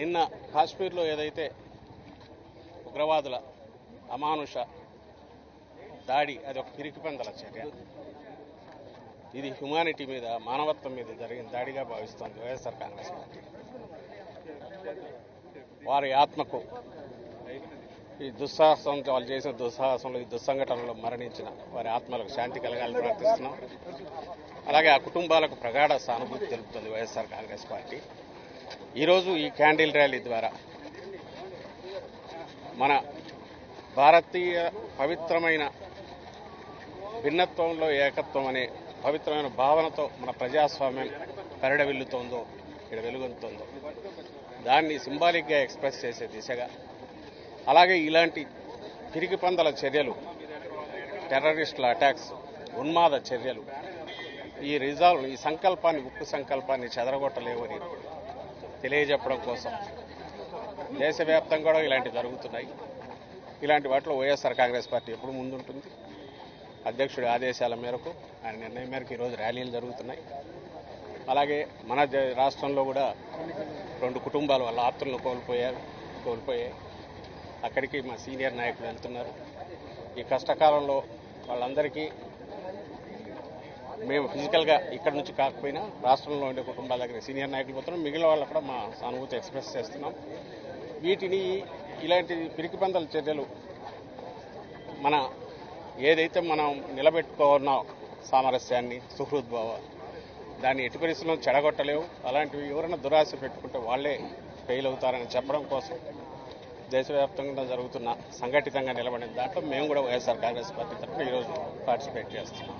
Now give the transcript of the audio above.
నిన్న కాశ్మీర్లో ఏదైతే ఉగ్రవాదుల అమానుష దాడి అది ఒక పిరికిపందల చర్య. ఇది హ్యుమానిటీ మీద మానవత్వం మీద జరిగిన దాడిగా భావిస్తోంది వైఎస్ఆర్ కాంగ్రెస్ పార్టీ. వారి ఆత్మకు ఈ దుస్సాహసం వాళ్ళు చేసిన దుస్సాహసంలో ఈ దుస్సంఘటనలో మరణించిన వారి ఆత్మలకు శాంతి కలగాలని ప్రార్థిస్తున్నాం. అలాగే ఆ కుటుంబాలకు ప్రగాఢ సానుభూతి తెలుపుతుంది వైఎస్ఆర్ కాంగ్రెస్ పార్టీ. ఈరోజు ఈ క్యాండిల్ ర్యాలీ ద్వారా మన భారతీయ పవిత్రమైన భిన్నత్వంలో ఏకత్వం అనే పవిత్రమైన భావనతో మన ప్రజాస్వామ్యం పెరడవిల్లుతోందో ఇక్కడ వెలుగొందుతోందో దాన్ని సింబాలిక్గా ఎక్స్ప్రెస్ చేసే దిశగా. అలాగే ఇలాంటి పిరికి పందల చర్యలు టెర్రరిస్టుల అటాక్స్ ఉన్మాద చర్యలు ఈ రిజాల్వ్ ఈ సంకల్పాన్ని ఉక్కు సంకల్పాన్ని చెదరగొట్టలేవని తెలియజెప్పడం కోసం. దేశవ్యాప్తంగా కూడా ఇలాంటివి జరుగుతున్నాయి. ఇలాంటి వాటిలో వైఎస్ఆర్ కాంగ్రెస్ పార్టీ ఎప్పుడు ముందుంటుంది? అధ్యక్షుడి ఆదేశాల మేరకు ఆయన నిర్ణయం మేరకు ఈరోజు ర్యాలీలు జరుగుతున్నాయి. అలాగే మన దే- రాష్ట్రంలో కూడా రెండు కుటుంబాలు వాళ్ళ ఆప్తులను కోల్పోయారు కోల్పోయాయి. అక్కడికి మా సీనియర్ నాయకులు వెళ్తున్నారు. ఈ కష్టకాలంలో వాళ్ళందరికీ మేము ఫిజికల్గా ఇక్కడ నుంచి కాకపోయినా రాష్ట్రంలో ఉండే కుటుంబాల దగ్గర సీనియర్ నాయకులు పోతున్నాం మిగిలిన వాళ్ళు కూడా మా సానుభూతి ఎక్స్ప్రెస్ చేస్తున్నాం. వీటిని ఇలాంటి పిరికి పందల చర్యలు మన ఏదైతే మనం నిలబెట్టుకున్న సామరస్యాన్ని సుహృద్భావ దాన్ని ఎటు పరిస్థితుల్లో చెడగొట్టలేవు. అలాంటివి ఎవరైనా దురాశ పెట్టుకుంటే వాళ్ళే ఫెయిల్ అవుతారని చెప్పడం కోసం దేశవ్యాప్తంగా జరుగుతున్న సంఘటితంగా నిలబడిన దాంట్లో మేము కూడా వైఎస్ఆర్ కాంగ్రెస్ పార్టీ తరఫున ఈరోజు పార్టిసిపేట్ చేస్తున్నాం.